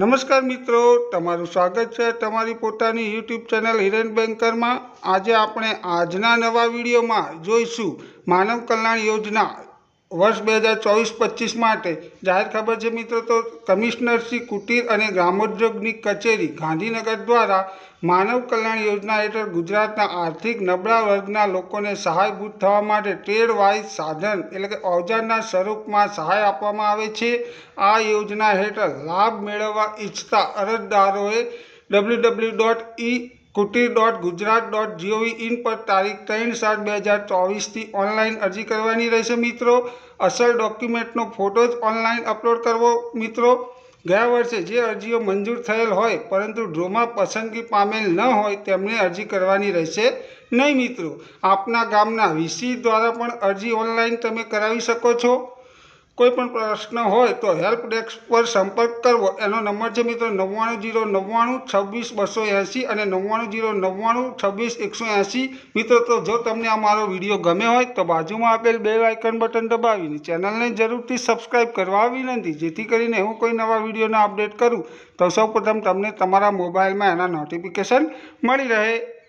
નમસ્કાર મિત્રો, તમારું સ્વાગત છે તમારી પોતાની યુટ્યુબ ચેનલ હિરેન બેન્કરમાં. આજે આપણે આજના નવા વિડીયોમાં જોઈશું માનવ કલ્યાણ યોજના વર્ષ બે હજાર ચોવીસ પચીસ માટે જાહેર ખબર છે મિત્રો તો કમિશનર શ્રી કુટીર અને ગ્રામોદ્યોગની કચેરી ગાંધીનગર દ્વારા માનવ કલ્યાણ યોજના હેઠળ ગુજરાતના આર્થિક નબળા વર્ગના લોકોને સહાયભૂત થવા માટે ટ્રેડ વાઇઝ સાધન એટલે કે ઓજારના સ્વરૂપમાં સહાય આપવામાં આવે છે. આ યોજના હેઠળ લાભ મેળવવા ઈચ્છતા અરજદારોએ W W dot e kutir dot Gujarat dot G O V in પર તારીખ ત્રણ સાત બે હજાર ચોવીસથી ઓનલાઈન અરજી કરવાની રહેશે, મિત્રો. અસલ ડોક્યુમેન્ટનો ફોટો જ ઓનલાઈન અપલોડ કરવો, મિત્રો. ગયા વર્ષે જે અરજીઓ મંજૂર થયેલ હોય, પરંતુ ડ્રોમાં પસંદગી પામેલ ન હોય, તેમને અરજી કરવાની રહેશે નહીં, મિત્રો. આપના ગામના વીસી દ્વારા પણ અરજી ઓનલાઈન તમે કરાવી શકો છો. કોઈ પણ પ્રશ્ન હોય તો હેલ્પ ડેસ્ક પર સંપર્ક કરવો. એનો નંબર છે મિત્રો નવ્વાણું જીરો નવ્વાણું છવ્વીસ બસો એંસી અને નવ્વાણું જીરો નવ્વાણું છવ્વીસ એકસો એંસી મિત્રો, તો જો તમને આ મારો વીડિયો ગમે હોય તો બાજુમાં આપેલ બે આઇકન બટન દબાવીને ચેનલને જરૂરથી સબસ્ક્રાઈબ કરવા વિનંતી. જેથી કરીને હું કોઈ નવા વિડીયોના અપડેટ કરું તો સૌપ્રથમ તમને તમારા મોબાઈલમાં એના નોટિફિકેશન મળી રહે.